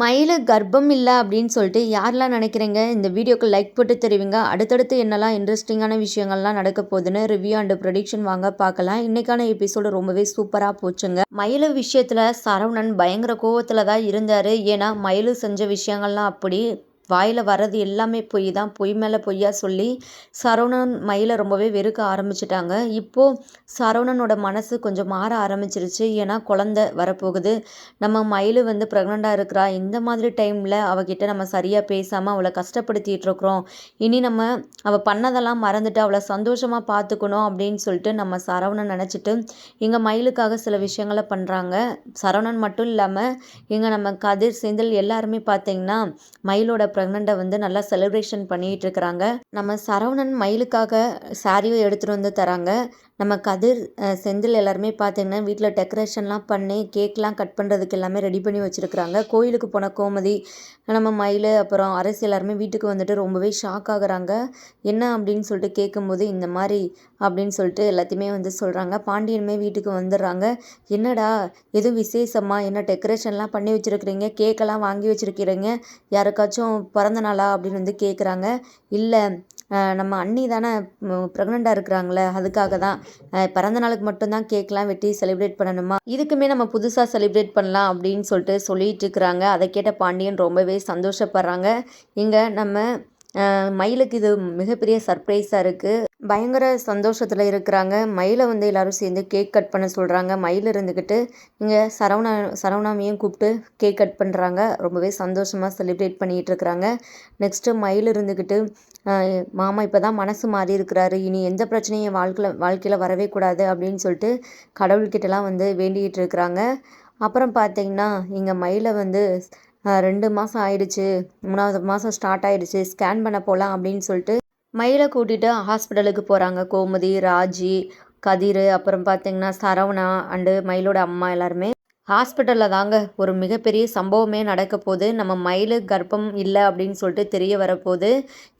மயில் கர்ப்பம் இல்லை அப்படின்னு சொல்லிட்டு யாரெல்லாம் நினைக்கிறீங்க? இந்த வீடியோக்கு லைக் போட்டு தெரிவிங்க. அடுத்தடுத்து என்னெல்லாம் இன்ட்ரெஸ்டிங்கான விஷயங்கள்லாம் நடக்க போகுதுன்னு ரிவ்யூ அண்ட் ப்ரொடிக்ஷன் வாங்க பார்க்கலாம். இன்னைக்கான எபிசோடு ரொம்பவே சூப்பராக போச்சுங்க. மயில் விஷயத்தில் சரவணன் பயங்கர கோவத்தில் தான் இருந்தார். ஏன்னா மயில் செஞ்ச விஷயங்கள்லாம் அப்படி வாயில் வர்றது எல்லாமே பொய் தான். பொய் மேலே பொய்யா சொல்லி சரவணன் மயிலை ரொம்பவே வெறுக்க ஆரம்பிச்சிட்டாங்க. இப்போது சரவணனோட மனசு கொஞ்சம் மாற ஆரம்பிச்சிருச்சு. ஏன்னா குழந்த வரப்போகுது. நம்ம மயில் வந்து ப்ரெக்னெண்ட்டாக இருக்கிறா. இந்த மாதிரி டைமில் அவகிட்ட நம்ம சரியாக பேசாமல் அவளை கஷ்டப்படுத்திட்டு இருக்கிறோம். இனி நம்ம அவள் பண்ணதெல்லாம் மறந்துட்டு அவளை சந்தோஷமாக பார்த்துக்கணும் அப்படின்னு சொல்லிட்டு நம்ம சரவணன் நினச்சிட்டு இங்கே மயிலுக்காக சில விஷயங்களை பண்ணுறாங்க சரவணன் மட்டும் இல்லாமல் இங்கே நம்ம கதிர் செந்தில் எல்லாருமே பார்த்தீங்கன்னா மயிலோட ப்ரெக்னெண்ட்டை வந்து நல்லா செலிப்ரேஷன் பண்ணிகிட்டு இருக்கிறாங்க. நம்ம சரவணன் மயிலுக்காக சாரியும் எடுத்துகிட்டு வந்து தராங்க. நம்ம கதிர் செந்தில் எல்லாருமே பார்த்தீங்கன்னா வீட்டில் டெக்கரேஷன்லாம் பண்ணி கேக்லாம் கட் பண்ணுறதுக்கு எல்லாமே ரெடி பண்ணி வச்சுருக்குறாங்க. கோயிலுக்கு போன கோமதி நம்ம மயில் அப்புறம் அரசு எல்லாருமே வீட்டுக்கு வந்துட்டு ரொம்பவே ஷாக் ஆகுறாங்க. என்ன அப்படின்னு சொல்லிட்டு கேட்கும்போது இந்த மாதிரி அப்படின்னு சொல்லிட்டு எல்லாத்தையுமே வந்து சொல்கிறாங்க பாண்டியனுமே வீட்டுக்கு வந்துடுறாங்க. என்னடா எதுவும் விசேஷமா? என்ன டெக்கரேஷன்லாம் பண்ணி வச்சுருக்கிறீங்க? கேக்கெல்லாம் வாங்கி வச்சுருக்கிறீங்க? யாருக்காச்சும் பிறந்த நாளா? அப்படின்னு வந்து கேட்குறாங்க இல்லை நம்ம அண்ணி தானே ப்ரெக்னெண்ட்டாக இருக்கிறாங்களே அதுக்காக தான். பிறந்த நாளுக்கு மட்டும்தான் கேக்லாம் வெட்டி செலிப்ரேட் பண்ணணுமா? இதுக்குமே நம்ம புதுசாக செலிப்ரேட் பண்ணலாம் அப்படின்னு சொல்லிட்டு சொல்லிட்டு இருக்கிறாங்க. அதை கேட்ட பாண்டியன் ரொம்பவே சந்தோஷப்படுறாங்க. இங்கே நம்ம மயிலுக்கு இது மிகப்பெரிய சர்ப்ரைஸாக இருக்குது பயங்கர சந்தோஷத்தில் இருக்கிறாங்க. மயிலை வந்து எல்லோரும் சேர்ந்து கேக் கட் பண்ண சொல்கிறாங்க மயில் இருந்துக்கிட்டு இங்கே சரவணா சரவணாமையும் கூப்பிட்டு கேக் கட் பண்ணுறாங்க ரொம்பவே சந்தோஷமாக செலிப்ரேட் பண்ணிகிட்டு இருக்கிறாங்க. நெக்ஸ்ட்டு மயில் இருந்துக்கிட்டு மாமா இப்போ தான் மனசு மாறி இருக்கிறாரு. இனி எந்த பிரச்சனையும் என் வாழ்க்கையில் வாழ்க்கையில் வரவே கூடாது அப்படின்னு சொல்லிட்டு கடவுள்கிட்டலாம் வந்து வேண்டிகிட்டு இருக்கிறாங்க. அப்புறம் பார்த்திங்கன்னா இங்கே மயிலை வந்து ரெண்டு மாதம் ஆயிடுச்சு. மூணாவது மாதம் ஸ்டார்ட் ஆயிடுச்சு. ஸ்கேன் பண்ண போகலாம் அப்படின்னு சொல்லிட்டு மயிலை கூட்டிகிட்டு ஹாஸ்பிட்டலுக்கு போகிறாங்க கோமதி ராஜி கதிர் அப்புறம் பார்த்திங்கன்னா சரவணா அண்டு மயிலோட அம்மா எல்லாருமே. ஹாஸ்பிட்டலில் தாங்க ஒரு மிகப்பெரிய சம்பவமே நடக்க போது நம்ம மயில் கர்ப்பம் இல்லை அப்படின்னு சொல்லிட்டு தெரிய வரப்போகுது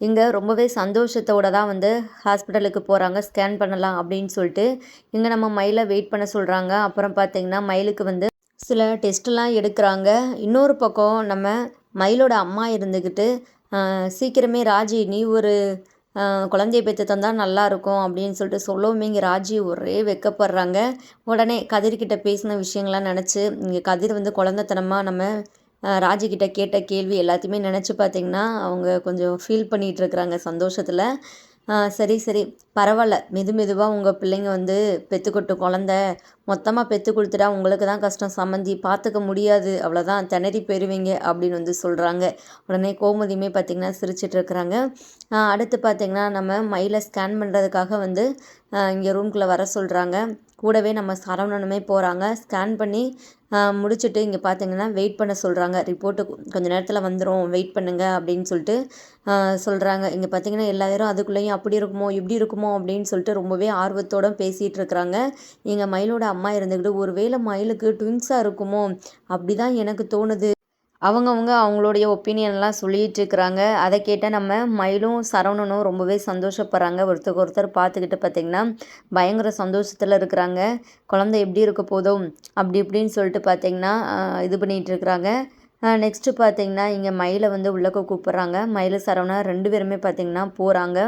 இங்கே ரொம்பவே சந்தோஷத்தோடு தான் வந்து ஹாஸ்பிட்டலுக்கு போகிறாங்க ஸ்கேன் பண்ணலாம் அப்படின்னு சொல்லிட்டு இங்கே நம்ம மயிலை வெயிட் பண்ண சொல்கிறாங்க அப்புறம் பார்த்திங்கன்னா மயிலுக்கு வந்து சில டெஸ்ட்டெல்லாம் எடுக்கிறாங்க. இன்னொரு பக்கம் நம்ம மயிலோட அம்மா இருந்துக்கிட்டு சீக்கிரமே ராஜி நீ ஒரு குழந்தைய பெற்று தந்தால் நல்லாயிருக்கும் அப்படின்னு சொல்லிட்டு சொல்லவும் இங்கே ராஜி ஒரே வெக்கப்படுறாங்க. உடனே கதிர்கிட்ட பேசின விஷயங்கள்லாம் நினச்சி இங்கே கதிர் வந்து குழந்தைத்தனமாக நம்ம ராஜிக்கிட்ட கேட்ட கேள்வி எல்லாத்தையுமே நினச்சி பார்த்திங்கன்னா அவங்க கொஞ்சம் ஃபீல் பண்ணிகிட்ருக்குறாங்க சந்தோஷத்தில். சரி சரி. பரவாயில்ல. மெது மெதுவாக உங்கள் பிள்ளைங்க வந்து பெற்றுக்கொட்டும் குழந்த. மொத்தமாக பெற்று கொடுத்துட்டா உங்களுக்கு தான் கஷ்டம். சம்மந்தி பார்த்துக்க முடியாது. அவ்வளோதான் திணறி பெறுவீங்க அப்படின்னு வந்து சொல்கிறாங்க உடனே கோமதியுமே பார்த்திங்கன்னா சிரிச்சிட்ருக்குறாங்க அடுத்து பார்த்திங்கன்னா நம்ம மயிலை ஸ்கேன் பண்ணுறதுக்காக வந்து இங்கே ரூம்குள்ளே வர சொல்கிறாங்க கூடவே நம்ம சரவணனுமே போகிறாங்க ஸ்கேன் பண்ணி முடிச்சுட்டு இங்கே பார்த்தீங்கன்னா வெயிட் பண்ண சொல்கிறாங்க ரிப்போர்ட்டு கொஞ்சம் நேரத்தில் வந்துடும் வெயிட் பண்ணுங்கள் அப்படின்னு சொல்லிட்டு சொல்கிறாங்க இங்கே பார்த்தீங்கன்னா எல்லாரும் அதுக்குள்ளேயும் அப்படி இருக்குமோ இப்படி இருக்குமோ அப்படின்னு சொல்லிட்டு ரொம்பவே ஆர்வத்தோடு பேசிகிட்டு இருக்கிறாங்க. எங்கள் மயிலோட அம்மா இருந்துக்கிட்டு ஒரு வேளை மயிலுக்கு ட்வின்ஸாக இருக்குமோ? அப்படி தான் எனக்கு தோணுது. அவங்கவுங்க அவங்களுடைய ஒப்பீனியன்லாம் சொல்லிகிட்டு இருக்கிறாங்க அதை கேட்டால் நம்ம மயிலும் சரவணனும் ரொம்பவே சந்தோஷப்படுறாங்க. ஒருத்தருக்கு ஒருத்தர் பார்த்துக்கிட்டு பார்த்திங்கன்னா பயங்கர சந்தோஷத்தில் இருக்கிறாங்க. குழந்தை எப்படி இருக்க போதும் அப்படி இப்படின்னு சொல்லிட்டு பார்த்திங்கன்னா இது பண்ணிகிட்டு இருக்கிறாங்க நெக்ஸ்ட்டு பார்த்திங்கன்னா இங்கே மயிலை வந்து உள்ளக்க கூப்பிட்றாங்க. மயில் சரவணா ரெண்டு பேருமே பார்த்திங்கன்னா போகிறாங்க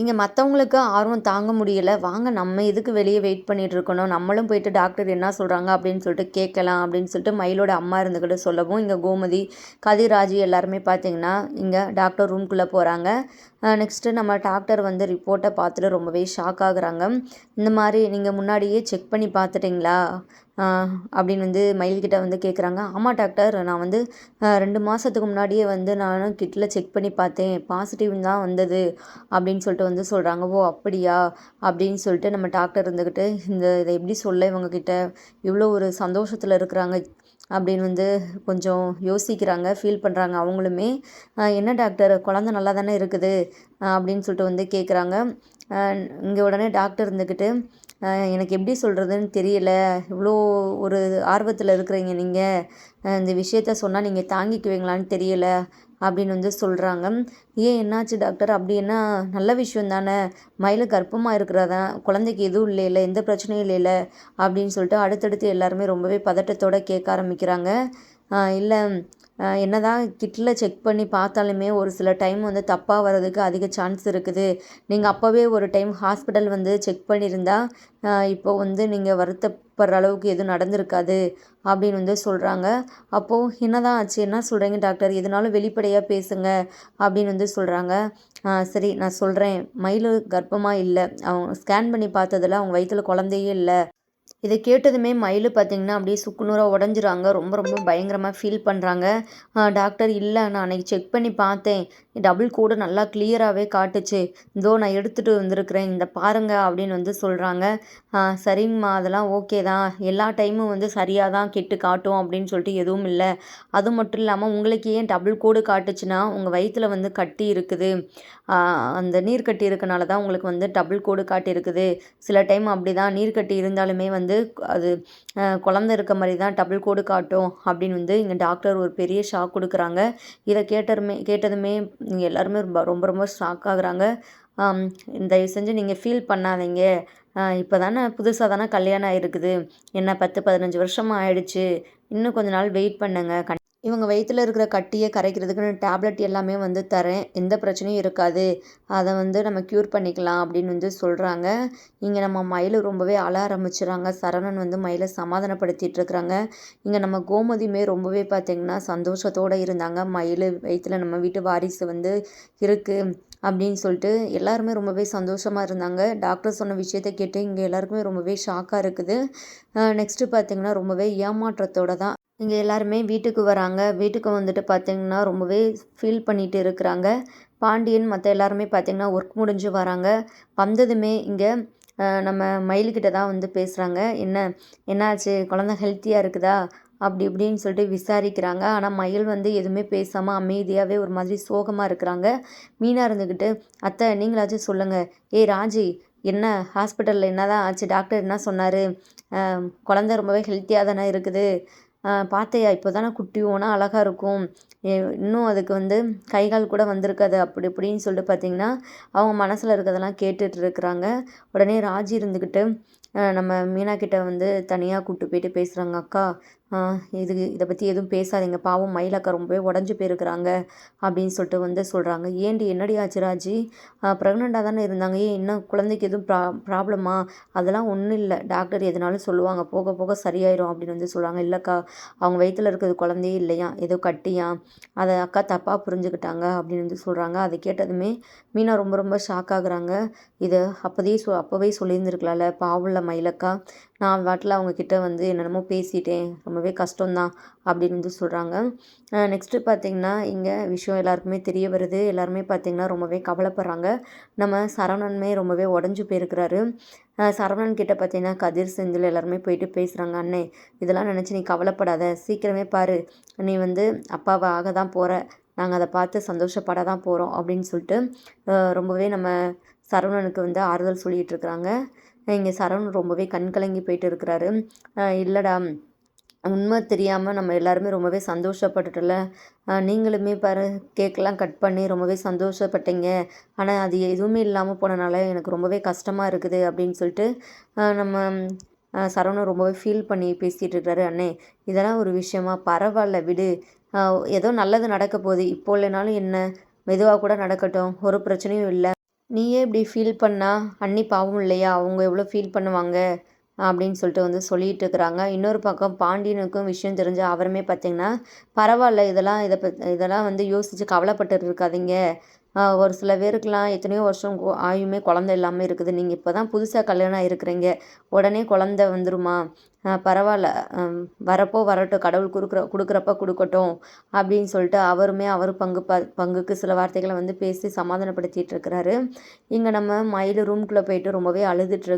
இங்கே மற்றவங்களுக்கு ஆர்வம் தாங்க முடியலை. வாங்க நம்ம எதுக்கு வெளியே வெயிட் பண்ணிகிட்டு இருக்கணும் நம்மளும் போயிட்டு டாக்டர் என்ன சொல்கிறாங்க அப்படின்னு சொல்லிட்டு கேட்கலாம் அப்படின்னு சொல்லிட்டு மயிலோட அம்மா இருந்துக்கிட்டு சொல்லவும் இங்கே கோமதி கதிராஜி எல்லாருமே பார்த்தீங்கன்னா இங்கே டாக்டர் ரூம்குள்ளே போகிறாங்க நெக்ஸ்ட்டு நம்ம டாக்டர் வந்து ரிப்போர்ட்டை பார்த்துட்டு ரொம்பவே ஷாக் ஆகுறாங்க. இந்த மாதிரி நீங்கள் முன்னாடியே செக் பண்ணி பார்த்துட்டிங்களா? அப்படின்னு வந்து மயில்கிட்ட வந்து கேட்குறாங்க ஆமாம் டாக்டர் நான் வந்து ரெண்டு மாதத்துக்கு முன்னாடியே வந்து நானும் கிட்டில் செக் பண்ணி பார்த்தேன். பாசிட்டிவ் தான் வந்தது அப்படின்னு சொல்லிட்டு வந்து சொல்கிறாங்க ஓ அப்படியா? அப்படின்னு சொல்லிட்டு நம்ம டாக்டர் இருந்துக்கிட்டு இந்த இதை எப்படி சொல்ல இவங்கக்கிட்ட இவ்வளோ ஒரு சந்தோஷத்தில் இருக்கிறாங்க அப்படின்னு வந்து கொஞ்சம் யோசிக்கிறாங்க ஃபீல் பண்ணுறாங்க அவங்களுமே. என்ன டாக்டர் குழந்த நல்லா தானே இருக்குது அப்படின்னு சொல்லிட்டு வந்து கேட்குறாங்க இங்கே உடனே டாக்டர் இருந்துக்கிட்டு எனக்கு எப்படி சொல்கிறதுன்னு தெரியல. இவ்வளோ ஒரு ஆர்வத்தில் இருக்கிறீங்க நீங்கள் இந்த விஷயத்த சொன்னால் நீங்கள் தாங்கிக்குவீங்களான்னு தெரியல அப்படின்னு வந்து சொல்கிறாங்க ஏன் என்னாச்சு டாக்டர்? அப்படி என்ன நல்ல விஷயம் தானே. மயில் கர்ப்பமாக இருக்கிறதா? குழந்தைக்கு எதுவும் இல்லை எந்த பிரச்சனையும் இல்லை அப்படின்னு சொல்லிட்டு அடுத்தடுத்து எல்லாருமே ரொம்பவே பதட்டத்தோடு கேட்க ஆரம்பிக்கிறாங்க. இல்லை என்னதான் கிட்டில் செக் பண்ணி பார்த்தாலுமே ஒரு சில டைம் வந்து தப்பாக வர்றதுக்கு அதிக சான்ஸ் இருக்குது. நீங்கள் அப்போவே ஒரு டைம் ஹாஸ்பிட்டல் வந்து செக் பண்ணியிருந்தா இப்போ வந்து நீங்கள் வருத்தப்படுற அளவுக்கு எதுவும் நடந்திருக்காது அப்படின்னு வந்து சொல்கிறாங்க அப்போது என்னதான் ஆச்சு? என்ன சொல்கிறீங்க டாக்டர்? எதுனாலும் வெளிப்படையாக பேசுங்க அப்படின்னு வந்து சொல்கிறாங்க சரி நான் சொல்கிறேன் மயில் கர்ப்பமாக இல்லை. அவங்க ஸ்கேன் பண்ணி பார்த்ததில் அவங்க வயிற்றில் குழந்தையே இல்லை. இதை கேட்டதுமே மயில் பார்த்திங்கன்னா அப்படியே சுக்குநூறாக உடஞ்சிராங்க ரொம்ப ரொம்ப பயங்கரமாக ஃபீல் பண்ணுறாங்க டாக்டர் இல்லை நான் அன்றைக்கி செக் பண்ணி பார்த்தேன். டபுள் கோடு நல்லா கிளியராகவே காட்டுச்சு. இதோ நான் எடுத்துகிட்டு வந்திருக்கிறேன். இந்த பாருங்க அப்படின்னு வந்து சொல்கிறாங்க சரிங்கம்மா அதெல்லாம் ஓகே தான். எல்லா டைமும் வந்து சரியாக தான் கெட்டு காட்டும் அப்படின்னு சொல்லிட்டு எதுவும் இல்லை. அது மட்டும் இல்லாமல் உங்களுக்கு ஏன் டபுள் கோடு காட்டுச்சுன்னா உங்கள் வயிற்றில் வந்து கட்டி இருக்குது. அந்த நீர் கட்டி இருக்கனால தான் உங்களுக்கு வந்து டபுள் கோடு காட்டியிருக்குது. சில டைம் அப்படி தான் நீர் கட்டி இருந்தாலுமே வந்து அது குழந்த இருக்க மாதிரி தான் டபுள் கோடு காட்டும் அப்படின்னு வந்து இங்கே டாக்டர் ஒரு பெரிய ஷாக் கொடுக்குறாங்க. இதை கேட்டதுமே கேட்டதுமே எல்லாருமே ரொம்ப ரொம்ப ரொம்ப ஷாக் ஆகுறாங்க. தயவு செஞ்சு நீங்கள் ஃபீல் பண்ணாதீங்க. இப்போ தானே புதுசாக தானே கல்யாணம் ஆகிருக்குது என்ன பத்து பதினஞ்சு வருஷமாக ஆயிடுச்சு. இன்னும் கொஞ்ச நாள் வெயிட் பண்ணுங்க. கண் இவங்க வயிற்றில் இருக்கிற கட்டியை கரைக்கிறதுக்குன்னு டேப்லெட் எல்லாமே வந்து தரேன். எந்த பிரச்சனையும் இருக்காது. அதை வந்து நம்ம க்யூர் பண்ணிக்கலாம் அப்படின்னு வந்து சொல்கிறாங்க இங்கே நம்ம மயில் ரொம்பவே அழ ஆரம்பிச்சிடுறாங்க சரவணன் வந்து மயிலை சமாதானப்படுத்திட்டு இருக்கிறாங்க. இங்கே நம்ம கோமதியுமே ரொம்பவே பார்த்திங்கன்னா சந்தோஷத்தோடு இருந்தாங்க. மயில் வயிற்றில் நம்ம வீட்டு வாரிசு வந்து இருக்குது அப்படின்னு சொல்லிட்டு எல்லாருமே ரொம்பவே சந்தோஷமாக இருந்தாங்க. டாக்டர் சொன்ன விஷயத்த கேட்டு இங்கே எல்லாருக்குமே ரொம்பவே ஷாக்காக இருக்குது. நெக்ஸ்ட்டு பார்த்திங்கன்னா ரொம்பவே ஏமாற்றத்தோடு தான் இங்கே எல்லாருமே வீட்டுக்கு வராங்க. வீட்டுக்கு வந்துட்டு பார்த்திங்கன்னா ரொம்பவே ஃபீல் பண்ணிகிட்டு இருக்கிறாங்க. பாண்டியன் மற்ற எல்லாருமே பார்த்திங்கன்னா ஒர்க் முடிஞ்சு வராங்க. வந்ததுமே இங்கே நம்ம மயில்கிட்ட தான் வந்து பேசுகிறாங்க என்ன என்னாச்சு? குழந்த ஹெல்த்தியாக இருக்குதா? அப்படி இப்படின்னு சொல்லிட்டு விசாரிக்கிறாங்க. ஆனால் மயில் வந்து எதுவுமே பேசாமல் அமைதியாகவே ஒரு மாதிரி சோகமாக இருக்கிறாங்க. மீனாக இருந்துக்கிட்டு அத்தை நீங்களாச்சும் சொல்லுங்கள் ஏய் ராஜி என்ன? ஹாஸ்பிட்டலில் என்ன தான் ஆச்சு? டாக்டர் என்ன சொன்னார்? குழந்த ரொம்பவே ஹெல்த்தியாக தானே இருக்குது. பார்த்தியா இப்போ தானே குட்டி ஓனால் அழகாக இருக்கும். இன்னும் அதுக்கு வந்து கை கால் கூட வந்திருக்காது அப்படி இப்படின்னு சொல்லிட்டு பார்த்தீங்கன்னா அவங்க மனசில் இருக்கிறதெல்லாம் கேட்டுகிட்டு இருக்கிறாங்க. உடனே ராஜி இருந்துக்கிட்டு நம்ம மீனா கிட்ட வந்து தனியாக கூப்பிட்டு போயிட்டு பேசுகிறாங்க அக்கா இது இதை பற்றி எதுவும் பேசாதீங்க. பாவம் மயிலக்கா ரொம்பவே உடஞ்சி போயிருக்கிறாங்க அப்படின்னு சொல்லிட்டு வந்து சொல்கிறாங்க ஏண்டி என்னடி ஆச்சு ராஜி? ப்ரெக்னெண்ட்டாக தானே இருந்தாங்க. ஏன் இன்னும் குழந்தைக்கு எதுவும் ப்ரா ப்ராப்ளமா அதெல்லாம் ஒன்றும் இல்லை. டாக்டர் எதுனாலும் சொல்லுவாங்க. போக போக சரியாயிரும் அப்படின்னு வந்து சொல்கிறாங்க இல்லைக்கா அவங்க வயிற்றில் இருக்கிறது குழந்தையே இல்லையா? ஏதோ கட்டியா? அதை அக்கா தப்பாக புரிஞ்சுக்கிட்டாங்க அப்படின்னு வந்து சொல்கிறாங்க அதை கேட்டதுமே மீனா ரொம்ப ரொம்ப ஷாக் ஆகுறாங்க. இதை அப்போதே சொ அப்போவே சொல்லியிருந்துருக்கலாம்ல. பாவம்ல மயிலக்கா நான் வாட்டில் அவங்கக்கிட்ட வந்து என்னென்னமோ பேசிட்டேன் ரொம்பவே கஷ்டம்தான் அப்படின்னு வந்து சொல்கிறாங்க நெக்ஸ்ட்டு பார்த்திங்கன்னா இங்கே விஷயம் எல்லாருக்குமே தெரிய வருது. எல்லாருமே பார்த்திங்கன்னா ரொம்பவே கவலைப்படுறாங்க. நம்ம சரவணனுமே ரொம்பவே உடஞ்சி போயிருக்கிறாரு. சரவணன் கிட்ட பார்த்தீங்கன்னா கதிர் செந்தில் எல்லாருமே போயிட்டு பேசுகிறாங்க அண்ணே இதெல்லாம் நினச்சி நீ கவலைப்படாத சீக்கிரமே பாரு. நீ வந்து அப்பாவை ஆக தான் போகிற நாங்கள் அதை பார்த்து சந்தோஷப்பட தான் போகிறோம் அப்படின்னு சொல்லிட்டு ரொம்பவே நம்ம சரவணனுக்கு வந்து ஆறுதல் சொல்லிகிட்டு இருக்கிறாங்க. இங்கே சரவணன் ரொம்பவே கண் கலங்கி போயிட்டு இருக்கிறாரு இல்லைடா. உண்மை தெரியாமல் நம்ம எல்லாருமே ரொம்பவே சந்தோஷப்பட்டுட்டல நீங்களுமே பாரு கேக்கெலாம் கட் பண்ணி ரொம்பவே சந்தோஷப்பட்டீங்க. ஆனால் அது எதுவுமே இல்லாமல் போனனால எனக்கு ரொம்பவே கஷ்டமாக இருக்குது அப்படின்னு சொல்லிட்டு நம்ம சரவணன் ரொம்பவே ஃபீல் பண்ணி பேசிகிட்டு இருக்கிறாரு அண்ணே இதெல்லாம் ஒரு விஷயமா? பரவாயில்ல விடு. ஏதோ நல்லது நடக்க போகுது. இப்போ இல்லைனாலும் என்ன? மெதுவாக கூட நடக்கட்டும். ஒரு பிரச்சனையும் இல்லை. நீயே இப்படி ஃபீல் பண்ணால் அண்ணி பாவம் இல்லையா? அவங்க எவ்வளோ ஃபீல் பண்ணுவாங்க? அப்படின்னு சொல்லிட்டு வந்து சொல்லிகிட்டு இருக்கிறாங்க. இன்னொரு பக்கம் பாண்டியனுக்கும் விஷயம் தெரிஞ்ச அவருமே பார்த்திங்கன்னா பரவாயில்ல இதெல்லாம் இதை ப இதெல்லாம் வந்து யோசித்து கவலைப்பட்டு இருக்காதீங்க. ஒரு சில பேருக்குலாம் எத்தனையோ வருஷம் ஆயுமே குழந்த இல்லாமல் இருக்குது. நீங்கள் இப்போ தான் புதுசாக கல்யாணம் ஆகிருக்கிறீங்க உடனே குழந்த வந்துருமா? பரவாயில்ல. வரப்போ வரட்டும். கடவுள் கொடுக்குற கொடுக்குறப்ப கொடுக்கட்டும் அப்படின்னு சொல்லிட்டு அவருமே அவர் பங்கு ப பங்குக்கு சில வார்த்தைகளை வந்து பேசி சமாதானப்படுத்திட்டு இருக்கிறாரு. இங்கே நம்ம மயில் ரூம்குள்ளே போயிட்டு ரொம்பவே அழுதுட்டு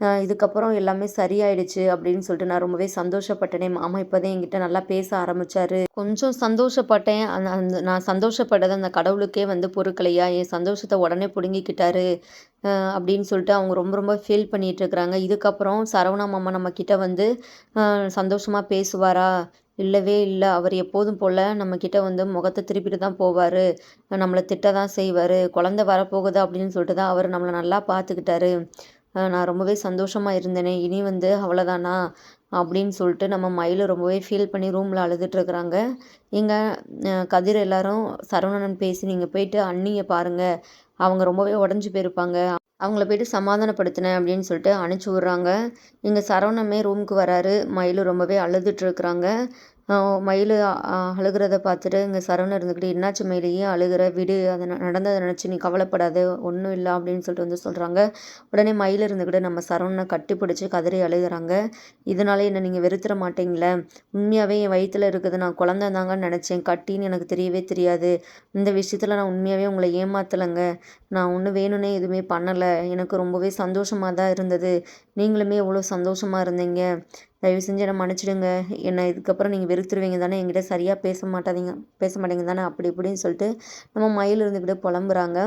இதுக்கப்புறம் எல்லாமே சரியாயிடுச்சு அப்படின்னு சொல்லிட்டு நான் ரொம்பவே சந்தோஷப்பட்டேனே. மாமா இப்போதான் என்கிட்ட நல்லா பேச ஆரம்பித்தார் கொஞ்சம் சந்தோஷப்பட்டேன். அந்த அந்த நான் சந்தோஷப்பட்டது அந்த கடவுளுக்கே வந்து பொறுக்கலையா? என் சந்தோஷத்தை உடனே பிடுங்கிக்கிட்டாரு. அப்படின்னு சொல்லிட்டு அவங்க ரொம்ப ரொம்ப ஃபீல் பண்ணிகிட்டு இருக்கிறாங்க இதுக்கப்புறம் சரவணா மாமா நம்மக்கிட்ட வந்து சந்தோஷமாக பேசுவாரா? இல்லவே இல்லை. அவர் எப்போதும் போல் நம்மக்கிட்ட வந்து முகத்தை திருப்பிட்டு தான் போவார். நம்மளை திட்ட தான் செய்வார். குழந்த வரப்போகுது அப்படின்னு சொல்லிட்டு தான் அவர் நம்மளை நல்லா பார்த்துக்கிட்டாரு நான் ரொம்பவே சந்தோஷமாக இருந்தேனே இனி வந்து அவ்வளோதானா அப்படின்னு சொல்லிட்டு நம்ம மயில் ரொம்பவே ஃபீல் பண்ணி ரூமில் அழுதுட்டுருக்குறாங்க எங்கள் கதிர் எல்லாரும் சரவணன் பேசி நீங்கள் போயிட்டு அண்ணியை பாருங்கள் அவங்க ரொம்பவே உடஞ்சி போயிருப்பாங்க. அவங்கள போயிட்டு சமாதானப்படுத்தினேன் அப்படின்னு சொல்லிட்டு அனுப்பிச்சி விட்றாங்க. இங்கே சரவணமே ரூமுக்கு வராரு. மயில் ரொம்பவே அழுதுட்ருக்குறாங்க மயில் அழுகிறத பார்த்துட்டு இங்கே சரவணன் இருந்துக்கிட்டு என்னாச்சு மயில்? ஏன் அழுகிற? விடு. அதை நடந்ததை நினச்சி நீ கவலைப்படாத. ஒன்றும் இல்லை அப்படின்னு சொல்லிட்டு வந்து சொல்கிறாங்க உடனே மயில் இருந்துக்கிட்டு நம்ம சரவணனை கட்டி பிடிச்சி கதறி அழுகிறாங்க. இதனால என்ன நீங்கள் வெறுத்துற மாட்டீங்களே? உண்மையாகவே என் வயிற்றில் இருக்குது. நான் குழந்தை தாங்கன்னு நினச்சேன். கட்டின்னு எனக்கு தெரியவே தெரியாது. இந்த விஷயத்தில் நான் உண்மையாகவே உங்களை ஏமாத்தலைங்க. நான் ஒன்றும் வேணும்னே எதுவுமே பண்ணலை. எனக்கு ரொம்பவே சந்தோஷமாக தான் இருந்தது. நீங்களுமே எவ்வளோ சந்தோஷமாக இருந்தீங்க. தயவு செஞ்சு என்னை மன்னிச்சிடுங்க. என்னை இதுக்கப்புறம் நீங்கள் வெறுத்துருவீங்க தானே? என்கிட்ட சரியாக பேச மாட்டாதீங்க. பேச மாட்டீங்க தானே? அப்படி இப்படின்னு சொல்லிட்டு நம்ம மயில் இருந்துக்கிட்டு புலம்புறாங்க.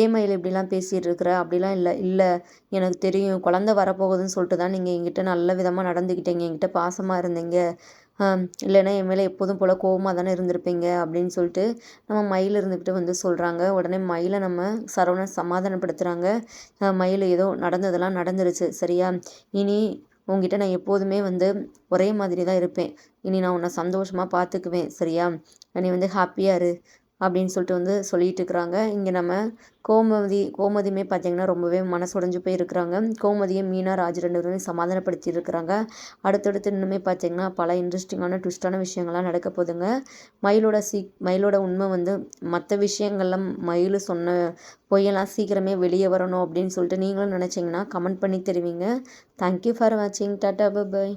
ஏன் மயில் இப்படிலாம் பேசிகிட்டு இருக்கிற? அப்படிலாம் இல்லை இல்லை. எனக்கு தெரியும். குழந்த வரப்போகுதுன்னு சொல்லிட்டு தான் நீங்கள் என்கிட்ட நல்ல விதமாக நடந்துக்கிட்டீங்க. என்கிட்ட பாசமாக இருந்தீங்க. இல்லைன்னா என் மேலே எப்போதும் போல் கோவமாக தானே இருந்திருப்பீங்க? அப்படின்னு சொல்லிட்டு நம்ம மயில் இருந்துக்கிட்டு வந்து சொல்கிறாங்க உடனே மயிலை நம்ம சரவணன் சமாதானப்படுத்துகிறாங்க மயில் ஏதோ நடந்ததெல்லாம் நடந்துருச்சு. சரியா? இனி உங்ககிட்ட நான் எப்போதுமே வந்து ஒரே மாதிரி தான் இருப்பேன். இனி நான் உன்னை சந்தோஷமாக பார்த்துக்குவேன் சரியா? நீ வந்து ஹாப்பியாக இரு. அப்படின்னு சொல்லிட்டு வந்து சொல்லிட்டு இருக்கிறாங்க இங்கே நம்ம கோமதி கோமதியுமே பார்த்திங்கன்னா ரொம்பவே மனசுடைஞ்சு போய் இருக்கிறாங்க கோமதியும் மீனா ராஜ் ரெண்டு பேருமே சமாதானப்படுத்தி இருக்கிறாங்க அடுத்தடுத்து இன்னுமே பார்த்திங்கன்னா பல இன்ட்ரெஸ்டிங்கான ட்விஸ்டான விஷயங்கள்லாம் நடக்க போதுங்க மயிலோட சீ மயிலோட உண்மை வந்து மற்ற விஷயங்கள்லாம் மயில் சொன்ன பொய்யெல்லாம் சீக்கிரமே வெளியே வரணும் அப்படின்னு சொல்லிட்டு நீங்களும் நினச்சிங்கன்னா கமெண்ட் பண்ணி தருவீங்க. தேங்க்யூ ஃபார் வாட்சிங் டாட்டா பை